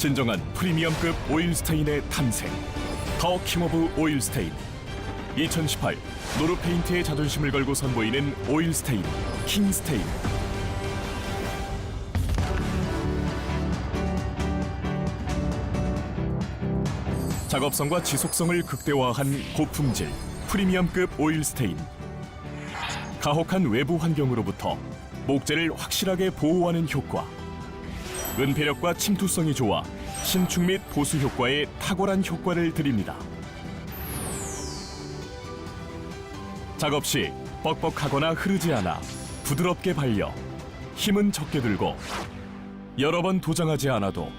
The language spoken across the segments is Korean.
진정한 프리미엄급 오일 스테인의 탐색. 더킹 오브 오일 스테인. 2018 노르 페인트의 자존심을 걸고 선보이는 오일 스테인, 킹 스테인. 작업성과 지속성을 극대화한 고품질 프리미엄급 오일 스테인. 가혹한 외부 환경으로부터 목재를 확실하게 보호하는 효과. 은폐력과 침투성이 좋아 신축 및 보수 효과에 탁월한 효과를 드립니다. 작업 시 뻑뻑하거나 흐르지 않아 부드럽게 발려 힘은 적게 들고 여러 번 도장하지 않아도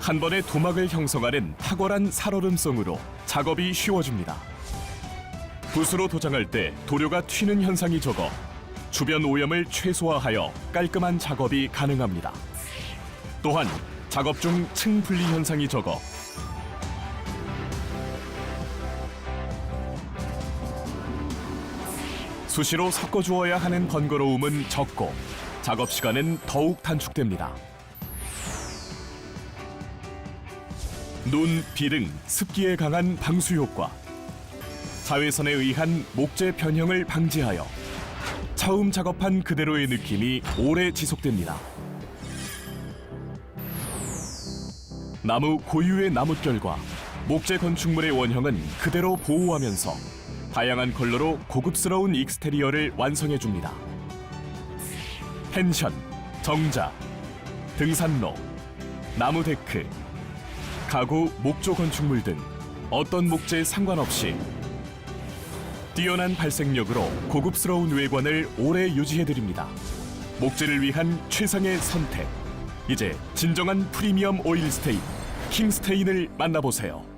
한 번에 도막을 형성하는 탁월한 살얼음성으로 작업이 쉬워집니다. 붓으로 도장할 때 도료가 튀는 현상이 적어 주변 오염을 최소화하여 깔끔한 작업이 가능합니다. 또한 작업 중 층 분리 현상이 적어 수시로 섞어 주어야 하는 번거로움은 적고 작업 시간은 더욱 단축됩니다. 눈, 비등 습기에 강한 방수 효과, 자외선에 의한 목재 변형을 방지하여 처음 작업한 그대로의 느낌이 오래 지속됩니다. 나무 고유의 나뭇결과 목재 건축물의 원형은 그대로 보호하면서 다양한 컬러로 고급스러운 익스테리어를 완성해 줍니다. 펜션, 정자, 등산로, 나무 데크, 가구, 목조 건축물 등 어떤 목재에 상관없이 뛰어난 발색력으로 고급스러운 외관을 오래 유지해 드립니다. 목재를 위한 최상의 선택. 이제 진정한 프리미엄 오일 스테인, 킹 스테인을 만나보세요.